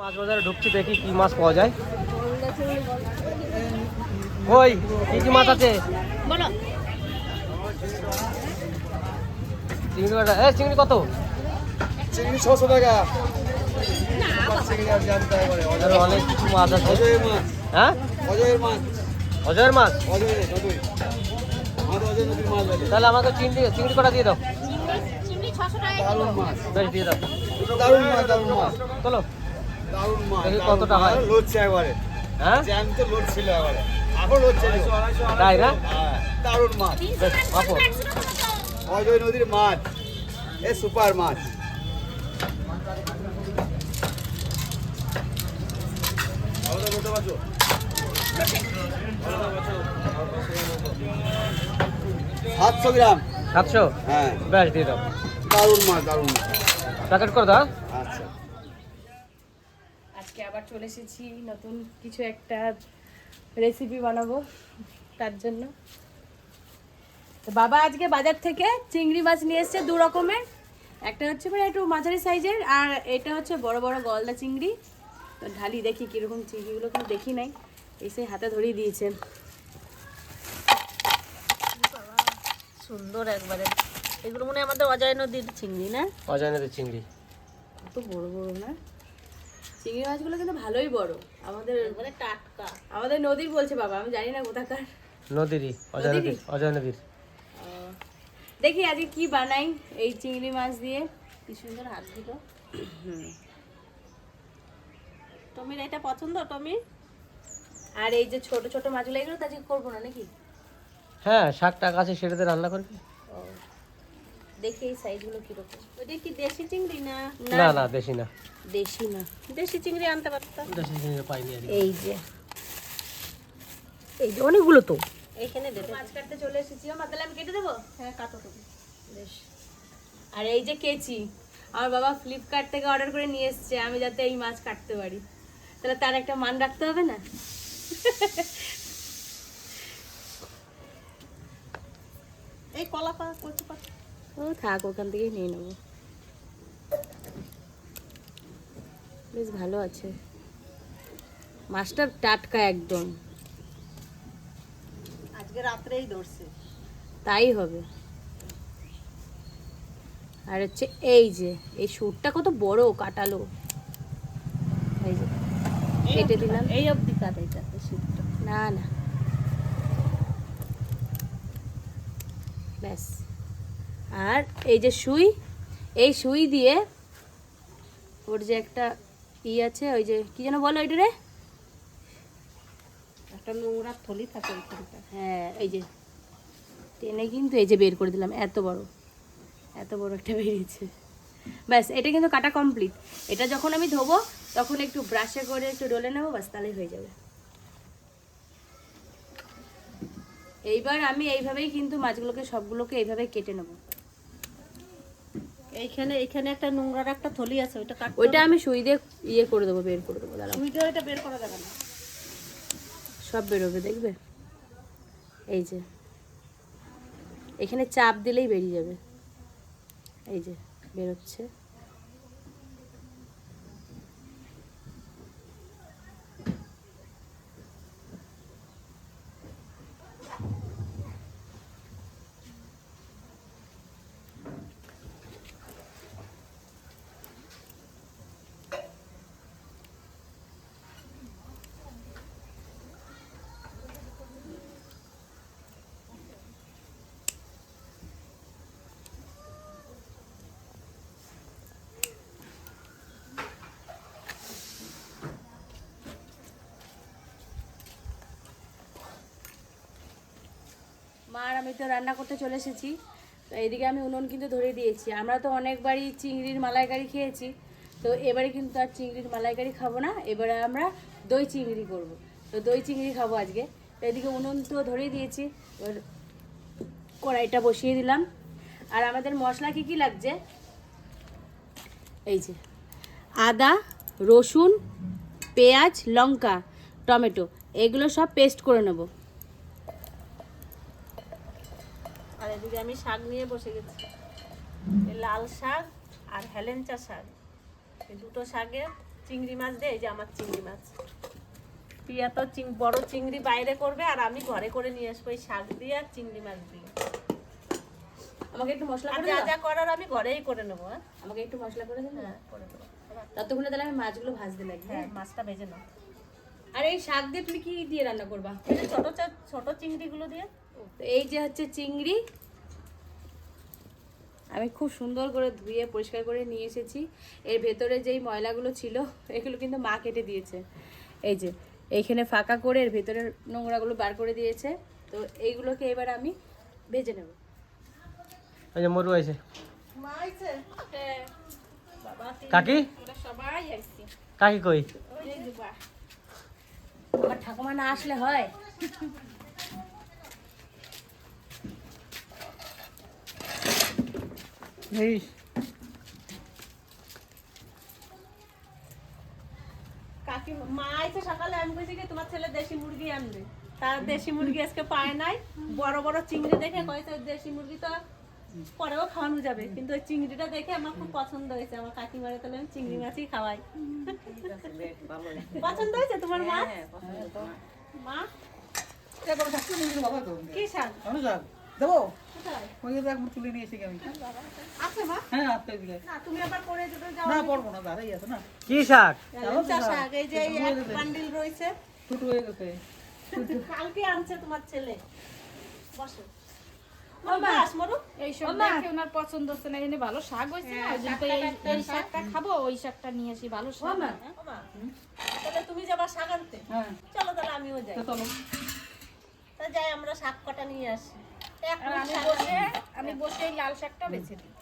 মাছ বাজারে ঢুকছি দেখি কি মাছ পাওয়া যায়। ওই কি কি মাছ আছে? বলো। চিংড়ি মাছ এ চিংড়ি কত? চিংড়ি ছশো টাকা। আরে অনেক কিছু মাছ আছে। হ্যাঁ? অজয়ের মাছ। অজয়ের তাহলে আমাকে চিংড়ি চিংড়ি কটা দিয়ে দাও। বেশ দিয়ে দাও। দারুণ মাছ দারুণ মাছ। চলো দারুণ মাছ দেখি দারুণ কতটা হয়। মাছ। লড়ছে একবারে হ্যাঁ? জ্যাম তো লড়ছিল একবারে এখন লড়ছে তাই না? দারুণ মাছ অজয় নদীর মাছ। এ সুপার মাছ। সাতশো গ্রাম। সাতশো? হ্যাঁ। বেশ দিয়ে দাও। দারুণ মাছ দারুণ মাছ প্যাকেট করে দাও। আবার চলে এসেছি নতুন কিছু একটা রেসিপি বানাবো তার জন্য। তো বাবা আজকে বাজার থেকে চিংড়ি মাছ নিয়ে এসেছে দু রকমের। একটা হচ্ছে মানে একটু মাঝারি সাইজের আর এটা হচ্ছে বড় বড় গলদা চিংড়ি। তো ঢালি দেখি কীরকম চিংড়িগুলো কিন্তু দেখি নাই এসে হাতে ধরিয়ে দিয়েছে। সুন্দর একবারে। এগুলো মনে হয় আমাদের অজয় নদীর চিংড়ি না? অজয় নদীর চিংড়ি। কত বড় বড় না? চিংড়ি মাছগুলো কিন্তু ভালোই বড়। আমাদের একবারে টাটকা। আমাদের নদীর বলছে বাবা আমি জানি না কোথাকার। নদীরই অজয় নদীর অজয় নদীর দেখি আজকে কি বানাই এই চিংড়ি মাছ দিয়ে। কি সুন্দর হাত দিল টমির এটা পছন্দ টমি? আর এই যে ছোট ছোট মাছগুলো এগুলো তো আজকে করব না নাকি? হ্যাঁ শাক টাক আছে সেটাতে রান্না করবি? দেখি এই সাইজগুলো কীরকম। কি দেশি চিংড়ি না? না না বেশি না। দেশি না। দেশি চিংড়ি আনতে পারতাম দেশি চিংড়ি পাইনি আর এই যে। এই যে অনেকগুলো তো। এইখানে দেবে মাছ কাটতে চলে এসেছি। আমার তাহলে আমি কেটে দেবো? হ্যাঁ কাটো তুমি বেশ। আর এই যে কেচি আমার বাবা ফ্লিপকার্ট থেকে অর্ডার করে নিয়ে এসছে আমি যাতে এই মাছ কাটতে পারি। তাহলে তার একটা মান রাখতে হবে না? এই কলা পা কচু পা। ও থাক ওখান থেকেই নিয়ে নেব। বেশ ভালো আছে। মাছটা টাটকা একদম। আজকে রাত্রেই ধরছে। তাই হবে। আর হচ্ছে এই যে এই সুরটা কত বড় কাটালো। এই যে কেটে দিলাম। এই অবধি কাটাই কাটে শীতটা না না। ব্যাস। আর এই যে সুই এই সুই দিয়ে ওর যে একটা ই আছে ওই যে কি যেন বলো ওইটা রে? একটা নোংরা থলি থাকে ওইখানটা। হ্যাঁ এই যে টেনে কিন্তু এই যে বের করে দিলাম এত বড় এত বড় একটা বেরিয়েছে। ব্যাস এটা কিন্তু কাটা কমপ্লিট এটা যখন আমি ধোবো তখন একটু ব্রাশে করে একটু ডলে নেব ব্যাস তাহলেই হয়ে যাবে। এইবার আমি এইভাবেই কিন্তু মাছগুলোকে সবগুলোকে এইভাবে কেটে নেব। এইখানে এইখানে একটা নোংরার একটা থলি আছে ওইটা কাট ওইটা আমি সুই দিয়ে ইয়ে করে দেবো বের করে দেবো দাঁড়াও। সুইটা ওইটা বের করা যাবে না। সব বেরোবে দেখবে? এই যে। এখানে চাপ দিলেই বেরিয়ে যাবে। এই যে বেরোচ্ছে। মা আর আমি তো রান্না করতে চলে এসেছি। তো এইদিকে আমি উনুন কিন্তু ধরে দিয়েছি। আমরা তো অনেকবারই চিংড়ির মালাইকারি খেয়েছি। তো এবারে কিন্তু আর চিংড়ির মালাইকারি খাব না। এবারে আমরা দই চিংড়ি করব। তো দই চিংড়ি খাব আজকে। তো এদিকে উনুন তো ধরেই দিয়েছি। এবার কড়াইটা বসিয়ে দিলাম। আর আমাদের মশলা কি কি লাগছে? এই যে, আদা, রসুন, পেঁয়াজ, লঙ্কা, টমেটো, এগুলো সব পেস্ট করে নেব। এদিকে আমি শাক নিয়ে বসে গেছি। লাল শাক আর হেলেঞ্চা শাক। এই দুটো শাকের চিংড়ি মাছ দিয়ে এই যে আমার চিংড়ি মাছ। পিয়া তো চিং- বড় চিংড়ি বাইরে করবে আর আমি ঘরে করে নিয়ে আসব এই শাক দিয়ে আর চিংড়ি মাছ দিয়ে। আমাকে একটু মশলা করে যা যা করার আমি ঘরেই করে নেব হ্যাঁ? আমাকে একটু মশলা করে দেবে হ্যাঁ করে দেবো। ততক্ষণে তাহলে আমি মাছগুলো ভাজতে লাগবে। হ্যাঁ মাছটা ভেজে নাও। আর এই শাক দিয়ে তুমি কি দিয়ে রান্না করবা? যে ছোট ছোট চিংড়িগুলো দিয়ে। এই যে হচ্ছে চিংড়ি আমি খুব সুন্দর করে ধুয়ে পরিষ্কার করে নিয়ে এসেছি। এর ভেতরে যেই ময়লাগুলো ছিল এগুলো কিন্তু মা কেটে দিয়েছে। এই যে এইখানে ফাঁকা করে এর ভেতরের নোংরাগুলো বার করে দিয়েছে। তো এইগুলোকে এবার আমি ভেজে নেব। ওই যে মরু আইছে। হ্যাঁ। কাকি? সবাই আইছি। কাকি কই? আমার ঠাকুমা না আসলে হয়? কাকি মা আইছে সকালে আমি কইছি কি তোমার ছেলে দেশি মুরগি আনবে। তার দেশি মুরগি আজকে পায় নাই। বড় বড় চিংড়ি দেখে কয়েছে দেশি মুরগি তো পরেও খাওয়ানো যাবে। কিন্তু ওই চিংড়িটা দেখে আমার খুব পছন্দ হয়েছে। আমার কাকিমারে তাহলে আমি চিংড়ি মাছই খাওয়াই। পছন্দ হয়েছে তোমার মাছ? মা? কি শাক। দেবো? কোথায়? ওই যে তুলে নিয়ে এসে আমি আছে মা? হ্যাঁ আটকে দিলে না তুমি আবার পরে যেতে যাও। না পড়ব না দাঁড়াই আছে না। কি শাক? শাক। এই যে এই এক বান্ডিল রয়েছে। ছোট হয়ে গেছে। কালকে আনছে তোমার ছেলে। বসো। এই সব দেখে পছন্দ হচ্ছে না এনে ভালো শাক হয়েছে না তো এই শাকটা খাব ওই শাকটা নিয়ে আসি ভালো শাক। মা তাহলে তুমি যাবা শাক আনতে। হ্যাঁ। চলো তাহলে আমিও যাই। চলো। তা যাই আমরা শাক কটা নিয়ে আসি। আমি বসে আমি বসে এই লাল শাকটা বেছে দিই।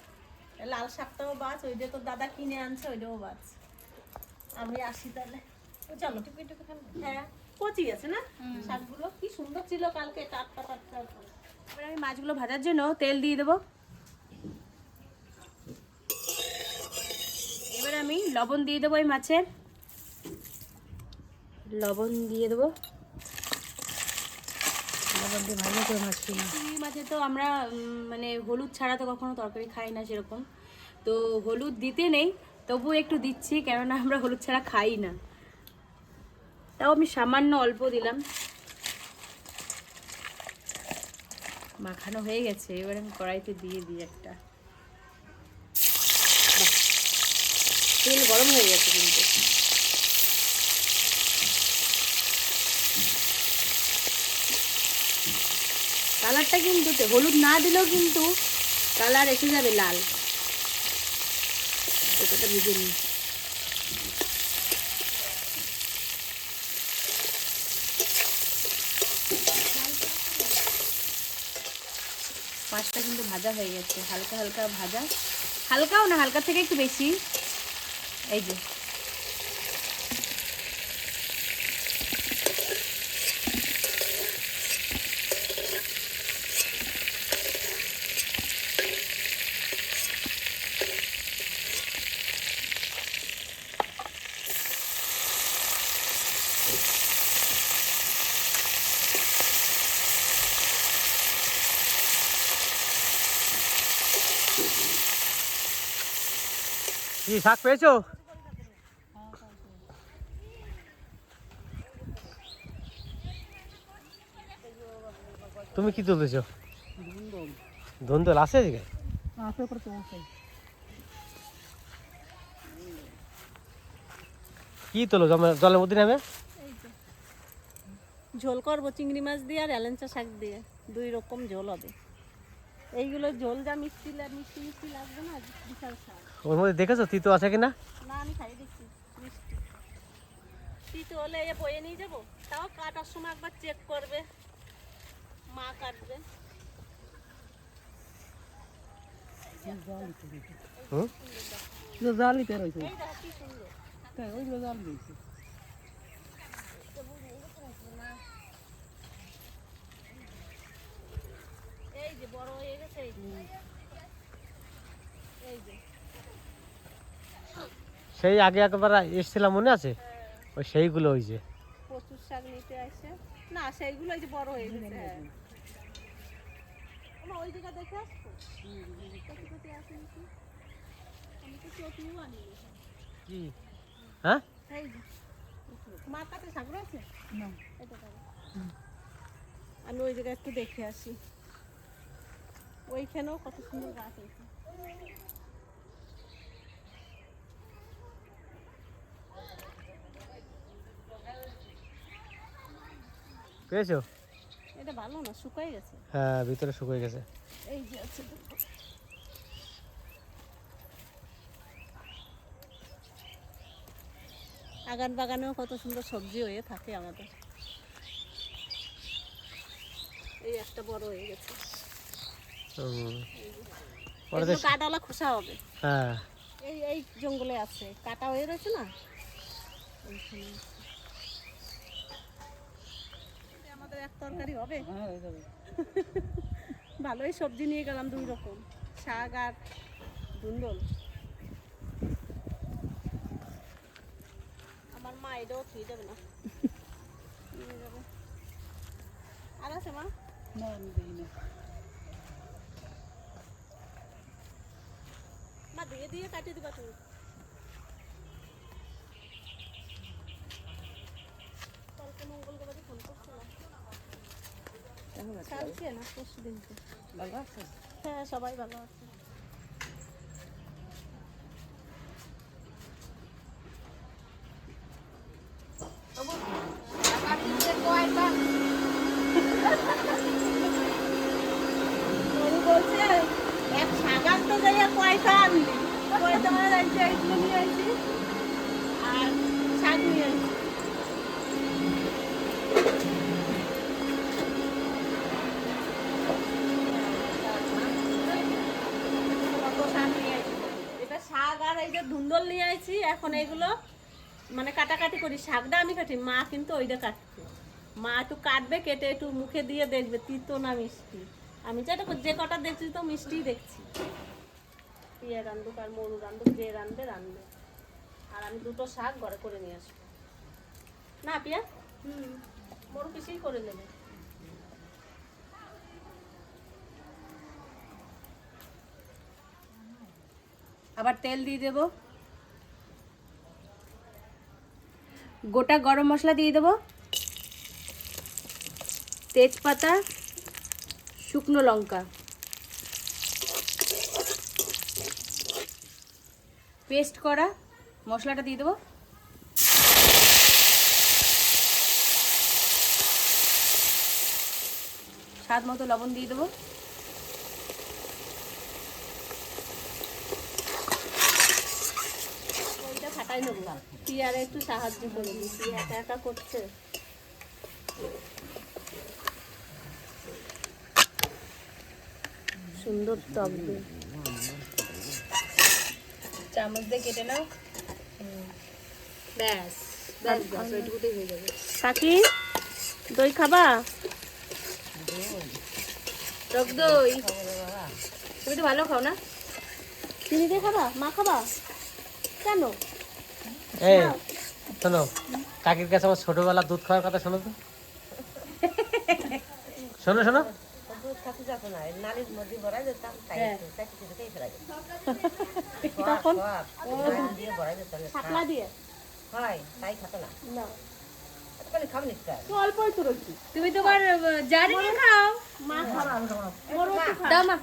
লাল শাকটাও বাছ ওই যে তোর দাদা কিনে আনছে ওইটাও বাছ আমি আসি তাহলে। চলো হ্যাঁ কচি আছে না? শাকগুলো কি সুন্দর ছিল কালকে টাটকা টাটকা। এবার আমি মাছগুলো ভাজার জন্য তেল দিয়ে দেবো। এবার আমি লবণ দিয়ে দেবো এই মাছের। লবণ দিয়ে দেবো। লবণ তো আমরা মানে হলুদ ছাড়া তো কখনো তরকারি খাই না সেরকম। তো হলুদ দিতে নেই তবু একটু দিচ্ছি, কেননা আমরা হলুদ ছাড়া খাই না। তাও আমি সামান্য অল্প দিলাম। মাখানো হয়ে গেছে, এবার আমি কড়াইতে দিয়ে দিই একটা। তেল গরম হয়ে গেছে কিন্তু। কালারটা কিন্তু হলুদ না দিলেও কিন্তু কালার এসে যাবে লাল। ভেজে নিই। মাছটা কিন্তু ভাজা হয়ে গেছে। হালকা হালকা ভাজা। হালকাও না, হালকা থেকে একটু বেশি। এই যে। কি শাক পেয়েছ? তুমি কি তুলতেছো ধুন্দল আছে এদিকে? কি তোলো জলের মধ্যে নামে ঝোল করব চিংড়ি মাছ দিয়ে আর এলেঞ্চা শাক দিয়ে। দুই রকম ঝোল হবে। এইগুলো ঝোল যা মিষ্টি মিষ্টি মিষ্টি লাগবে না বিশাল শাক। ওর মধ্যে দেখেছ তিতো আছে কিনা? না আমি খাই দেখছি মিষ্টি। তিতো হলে এ বয়ে নিয়ে যাব? তাও কাটার সময় একবার চেক করবে। মা কাটবে। জালিতে রয়েছে ওইগুলো জাল দিয়েছে। এই যে বড় হয়ে গেছে এই যে। যে সেই আগে একবার এসেছিলাম মনে আছে? ওই সেইগুলো হয়েছে প্রচুর শাক নিতে আসে। না সেইগুলো এই যে বড় হয়ে গেছে হ্যাঁ। ওমা, ওই জায়গা দেখে আসছো? কচি কচি আছে আমি তো চটনিও আনি কি? হ্যাঁ? মার কাছে শাক রয়েছে? না। এটা আমি ওই জায়গায় একটু দেখে আসি। ওইখানেও কত সুন্দর গাছ হয়েছে পেয়েছ? এটা ভালো না শুকাই গেছে। হ্যাঁ ভিতরে শুকিয়ে গেছে। এই যে আছে আগান বাগানেও কত সুন্দর সবজি হয়ে থাকে আমাদের। এই একটা বড় হয়ে গেছে। কাটালা খোসা হবে। হ্যাঁ। এই এই জঙ্গলে আছে। কাটা হয়ে রয়েছে না ওইখানে আছে। এটা আমাদের এক তরকারি হবে? হ্যাঁ ভালোই সবজি নিয়ে গেলাম দুই রকম। শাক আর ধুন্দল। আমার মা এটাও খেয়ে যাবে না। আর আছে মা? না আমি দিই না। মা ধুয়ে দিয়ে কাটিয়ে দিবা তুমি। কালকে না পরশু দিনকে ভালো আছে? হ্যাঁ সবাই ভালো আছে। এই যে ধুন্দল নিয়ে আইছি। এখন এইগুলো মানে কাটাকাটি করি। শাকটা আমি কাটি মা কিন্তু ওইটা কাটছে মা একটু কাটবে কেটে একটু মুখে দিয়ে দেখবে তিতো না মিষ্টি। আমি এটা যে কটা দেখছি তো মিষ্টিই দেখছি। পিয়া রান্ধুক আর মরু রান্ধুক যে রান্ধবে রান্ধবে। আর আমি দুটো শাক ঘরে করে নিয়ে আসব। না পিয়া? হুম। মরু পিসেই করে নেবে। আবার তেল দিয়ে দেব। গোটা গরম মশলা দিয়ে দেব। তেজপাতা, শুকনো লঙ্কা। পেস্ট করা মশলাটা দিয়ে দেবো। স্বাদ মতো লবণ দিয়ে দেবো। নেব। পিয়ারে একটু সাহায্য করে দিই পিয়া একা একা করছে। সুন্দর টক চামচ দিয়ে কেটে নাও। ব্যাস ব্যাস ব্যাস ওইটুকুতেই হয়ে যাবে। কাকি দই খাবা? টক দই। তুমি তো ভালো খাও না? চিনি দিয়ে খাবা? মা খাবা? কেন? এই শোনো কাকির কাছে আমার ছোটবেলা দুধ খাওয়ার কথা শোনো তো। শোনো শোনো। তখন? শাকলা দিয়ে? না। তো অল্পই তো তুমি তোমার জারি নিয়ে খাও। মা খাবা। মরু একটু খা। দাও মা।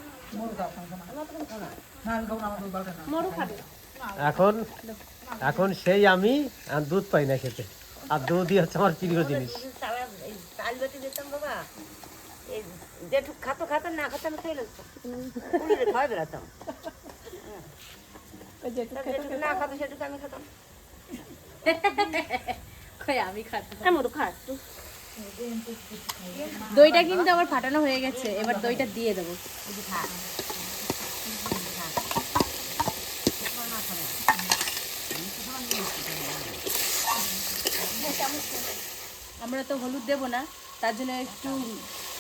এখন এখন সেই আমি আর দুধ পাই না খেতে। আর দুধই হচ্ছে আমার প্রিয় জিনিস। দইটা কিন্তু আমার ফাটানো হয়ে গেছে, এবার দইটা দিয়ে দেবো। আমরা তো হলুদ দেব না, তার জন্য একটু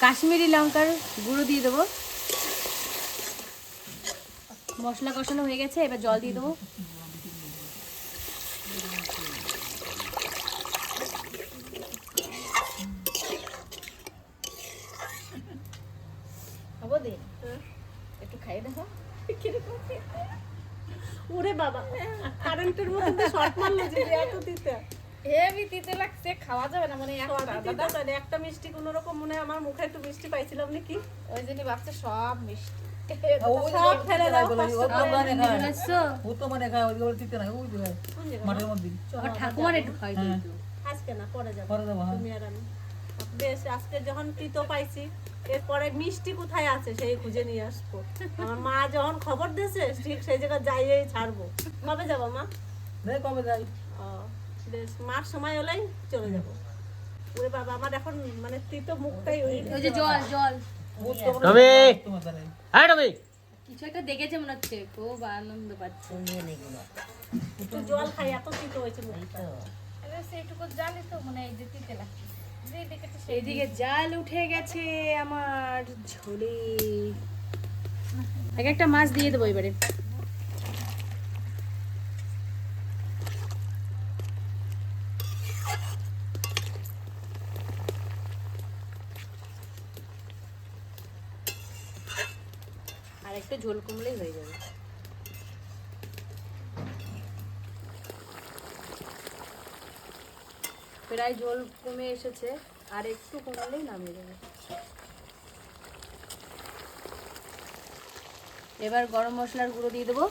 কাশ্মীরি লঙ্কার গুঁড়ো দিয়ে দেবো। মশলা কষানো হয়ে গেছে, এবার জল দিয়ে দেবো হব দে একটু খাই দেখো ওরে বাবা কারেন্টের মধ্যে শর্ট মারলো যে এত দিতে হেভি তিতে লাগছে খাওয়া যাবে না মানে একটা সবই দাদা দিতে পারে। একটা মিষ্টি কোনো রকম মনে আমার মুখে একটু মিষ্টি পাইছিলাম নাকি? ওই জন্য ভাবছে সব মিষ্টি। সব ফেলে দাও কষ্ট করে। বুঝছ? ও তো মানে খায় ওই দিতে না ওই দিবে মাঠের মধ্যে। ঠাকুমার একটু। খাই আজকে না পরে যাব। পরে দেবো তুমি আর আমি। বেশ আজকে যখন তিতো পাইছি এরপরে মিষ্টি কোথায় আছে সেই খুঁজে নিয়ে আসব। আমার মা যখন খবর দিয়েছে ঠিক সেই জায়গায় যাইয়েই ছাড়বো। কবে যাব মা? কবে যাই। বেশ মার সময় হলেই চলে যাব। ওরে বাবা আমার এখন মানে তিতো মুখটাই ওই যে জল জল। টমি! তোমার হ্যাঁ টমি! কিছু একটা দেখেছে মনে হচ্ছে খুব আনন্দ পাচ্ছে। একটু জল খাই এত তিতো হয়েছে মুখটা। আরে সেইটুকু জানি তো মানে এই যে তিতে লাগছে। জাল উঠে গেছে আমার ঝোলে। এক একটা মাছ দিয়ে দেবো এবারে। ঝোল কমলেই হয়ে যাবে। প্রায় ঝোল কমে এসেছে, আর একটু কমলেই নামিয়ে দেবে। এবার গরম মশলার গুঁড়ো দিয়ে দেবো।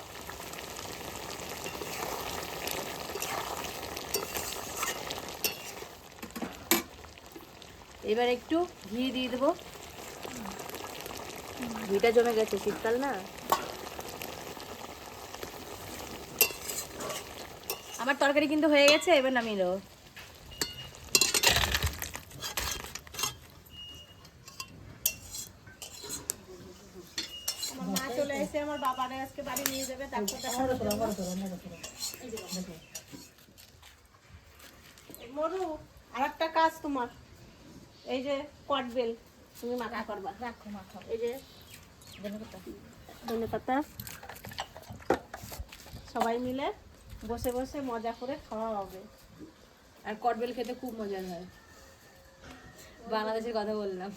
এবার একটু ঘি দিয়ে দেবো। ঘিটা জমে গেছে শীতকাল না? আমার তরকারি কিন্তু হয়ে গেছে এবার নামিয়ে দেবো মা চলে এসে আমার বাবারে আজকে বাড়ি নিয়ে যাবে ডাক্তার দেখানোর জন্য। মরু আর একটা কাজ তোমার। এই যে কটবেল তুমি মাখা করবা। রাখো মাখো এই যে ধনে পাতা সবাই মিলে বসে বসে মজা করে খাওয়া হবে। আর কটবেল খেতে খুব মজার হয়। বাংলাদেশের কথা বললাম।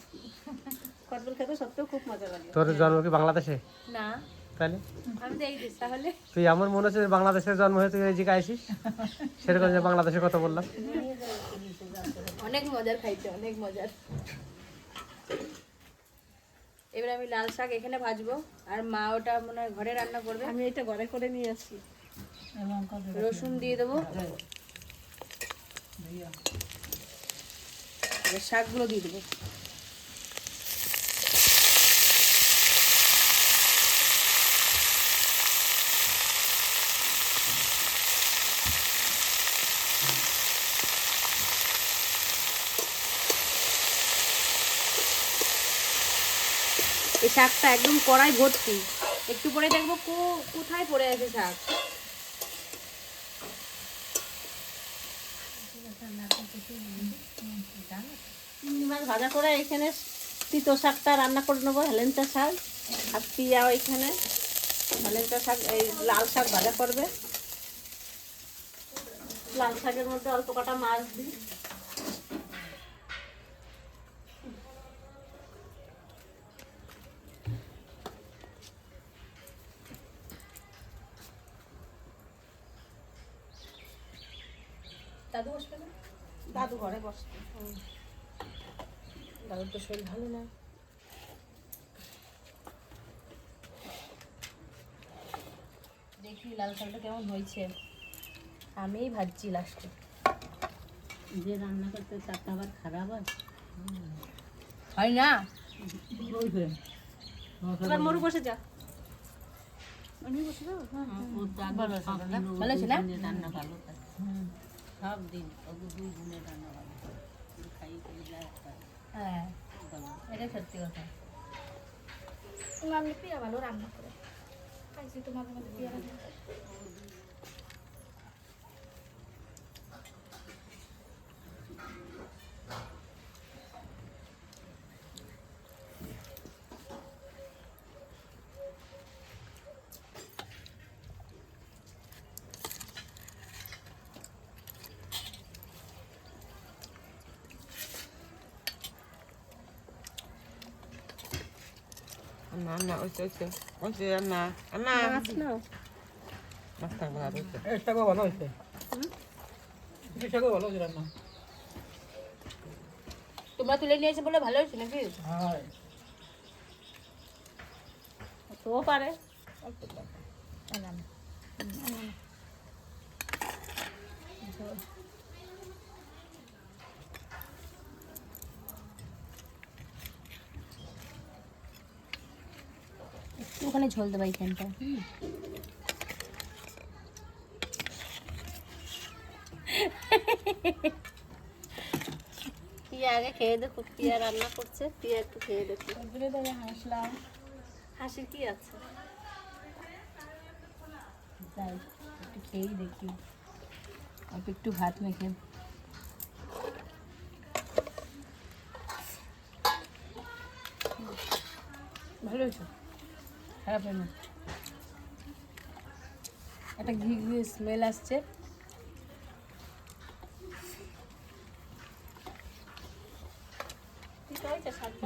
কটবেল খেতে সত্যিও খুব মজা লাগে। তোর জন্ম কি বাংলাদেশে? না। তাহলে? আমি তো এই দেশ তাহলে? তুই আমার মনে হচ্ছে যে বাংলাদেশের জন্ম হয়ে তুই জায়গায় আইসিস? সেরকম যে বাংলাদেশের কথা বললাম। অনেক মজার খাইতে অনেক মজার। এবার আমি লাল শাক এখানে ভাজবো আর মা ওটা মনে হয় ঘরে রান্না করবে। আমি এটা ঘরে করে নিয়ে আসি রসুন দিয়ে দেবো। এবার শাকগুলো দিয়ে দেবো। এই শাকটা একদম কড়াই ভর্তি। একটু পরে দেখব কোথায় পড়ে আছে শাক। ভাজা করে এখানে তিতো শাকটা রান্না করে নেব হেলেঞ্চা শাক আর পিয়াও এখানে হেলেঞ্চা শাক, এই লাল শাক ভাজা করবে। লাল শাকের মধ্যে অল্প কটা মাছ দিই দাদু বসবে না দাদু ঘরে বসবে দাদুর তো শরীর ভালো না। দেখি লাল শাকটা কেমন হয়েছে। আমিই ভাজছি লাস্টে যে রান্না করতে তারটা আবার খারাপ হয়। হয় না? এবার মরু বসে যা। ভালো ভালো আছে। না? রান্না ভালো সব দিন দুই গুণে রান্না ভালো খাই। হ্যাঁ। এটা সত্যি কথা আমি পিয়া ভালো রান্না করে খাইছি তোমার মধ্যে পিয়া রান্না করে। Anna, না oy, oy, oy, oy, Anna, Anna. মাছ নাও এই শাকও ভালো হয়েছে এই শাকও ভালো হয়েছে রান্না তোমরা তুলে নিয়ে এসে বলে ভালো হয়েছে নাকি? হ্যাঁ। তো পারে। ঝোল দেবা এইখানটা। পিয়া আগে খেয়ে দেখো পিয়া রান্না করছে পিয়া একটু খেয়ে দেখো। হাসলাম হাসির কি আছে? যাই একটু খেয়েই দেখি। অল্প একটু ভাত মেখে। ভালো হয়েছে? খারাপ হয় না। একটা ঘি ঘি স্মেল আসছে।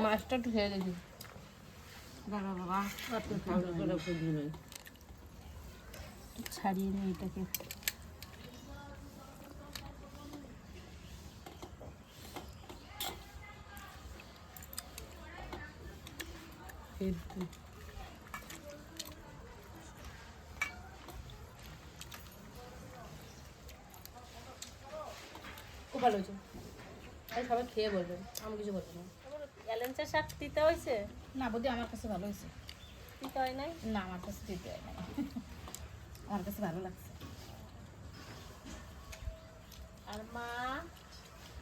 মাছটা একটু খেয়ে দেখি বাবা বাবা ছাড়িয়ে নিই এটাকে। খুব ভালো হয়েছে। আর সবাই খেয়ে বলবে আমি কিছু বলব না। এলেঞ্চা শাক দিতে হয়েছে? না বৌদি আমার কাছে ভালো হয়েছে। দিতে হয় নাই? না আমার কাছে দিতে হয় না আমার কাছে ভালো লাগছে। আর মা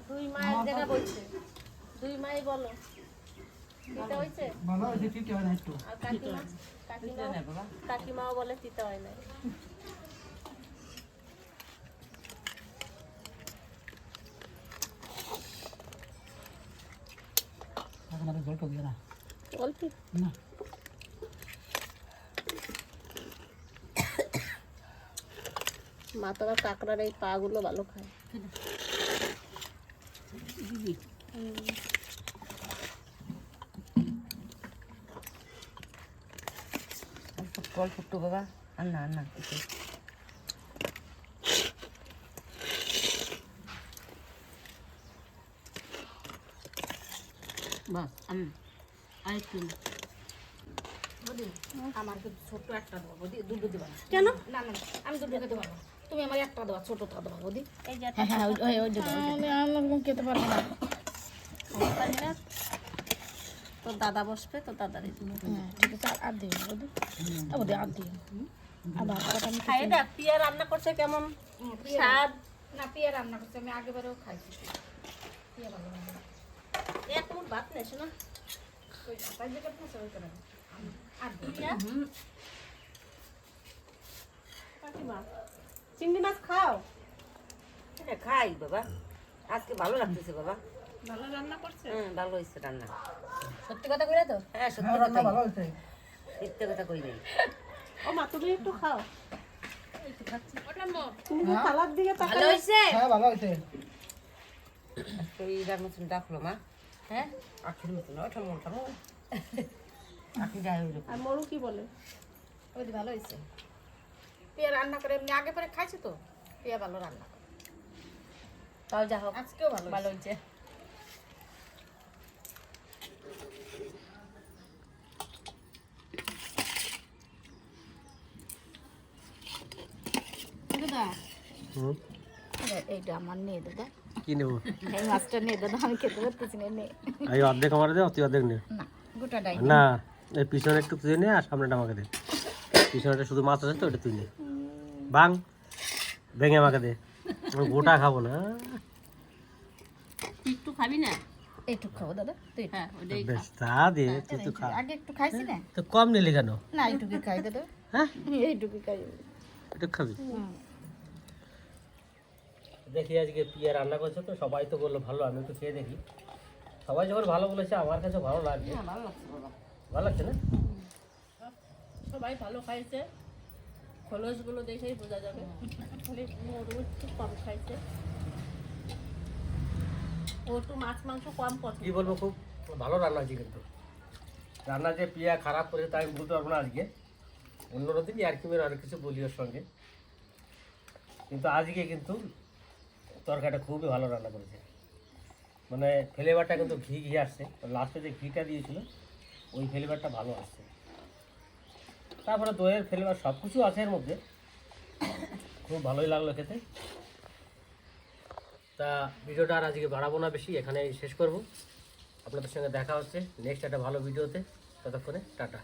দুই মায়ের জায়গা বলছে। দুই মাই বলো। দিতে হয়েছে? ভালো হয়েছে ঠিক হয় না একটু। আর কাকিমা? কাকিমা কাকিমাও বলে দিতে হয় নাই এখন আর জল টক না অল্প না। মা তো আবার কাঁকড়ার এই পা গুলো ভালো খায়। অল্প একটু বাবা আর না না একটু বাস আম আর একটু না। বৌদি আমার ছোট্ট একটা দেবো বৌদি দুটো দেবো কেন? না না আমি দুটো খেতে পারব তুমি আমার একটা দেওয়া ছোটটা দেবো বৌদি। এই হ্যাঁ হ্যাঁ ওই ওই দেবো। আমি খেতে পারব না। তোর দাদা বসবে তো দাদারই তুমি হ্যাঁ ঠিক আছে আর- দিও বৌদি। বৌদি আর দিও। খাই দেখ পিয়া রান্না করছে কেমন? স্বাদ? না পিয়া রান্না করছি আমি আগেবারেও খাইছি। পিয়া ভালো এক মুঠ ভাত নেছো না? চিংড়ি মাছ খাও? এটা খাই বাবা। আজকে ভালো লাগতেছে বাবা। ভালো রান্না করছে? ভালো হয়েছে রান্না। সত্যি কথা কইলে তো? হ্যাঁ সত্যি হ্যাঁ কথা ভালো হয়েছে। মিথ্যে কথা কই নাই। ও মা তুমি একটু খাও। তুমি যে সালাদ দিকে ভালো হয়েছে? হ্যাঁ ভালো হয়েছে। রান্না মতন ডাকলো মা। হ্যাঁ? আখির মতন ওঠা মোটা মো আখি যায় ওই আর মরু কি বলে? ভালো হয়েছে। পিয়া রান্না করে এমনি আগে পরে খাইছি তো? পিয়া ভালো রান্না করে। তাও যা হোক আজকেও ভালো ভালো হয়েছে। এইটা আমার নিয়ে দাদা। কি নেব? এই মাছটা নিয়ে দাদা আমি খেতে পারতেছি না নে। এই অর্ধেক আমার দে তুই অর্ধেক নে। না গোটাটাই না এই পিছনে একটু তুই নে আর সামনেটা আমাকে দে। পিছনেটা শুধু মাছ আছে তো ওটা তুই নে। বাং ভেঙে আমাকে দে। আমি গোটা খাব না। একটু খাবি না? একটু খাব দাদা তুই। হ্যাঁ ওটাই বেশ তা দে তুই তো খা। আগে একটু খাইছি না? তো কম নিলি কেন? না খাই দাদা। হ্যাঁ? খাই। এটা খাবি? দেখি আজকে পিয়া রান্না করছে তো সবাই তো বলল ভালো আমি একটু খেয়ে দেখি। সবাই যখন ভালো বলেছে আমার কাছে ভালো লাগছে। ভালো লাগছে ভালো লাগছে না? সবাই ভালো খাইছে। খোলসগুলো দেখেই বোঝা যাবে। খালি একটু কম খাইছে। ও একটু মাছ মাংস কম পছন্দ। কি বলব খুব ভালো রান্না হয়েছে কিন্তু। রান্না যে পিয়া খারাপ করেছে তাই আমি বলতে পারব না আজকে। অন্যদিনই আর কি অনেক কিছু বলি ওর সঙ্গে। কিন্তু আজকে কিন্তু তরকারিটা খুবই ভালো রান্না করেছে। মানে ফ্লেভারটা কিন্তু ঘি ঘি আসছে। লাস্টে যে ঘিটা দিয়েছিল, ওই ফ্লেভারটা ভালো আসছে। তারপরে দইয়ের ফ্লেভার সব কিছু আছে এর মধ্যে। খুব ভালোই লাগল খেতে। তা ভিডিওটা আর আজকে বাড়াবো না বেশি, এখানেই শেষ করব। আপনাদের সঙ্গে দেখা হচ্ছে নেক্সট একটা ভালো ভিডিওতে। ততক্ষণে টাটা।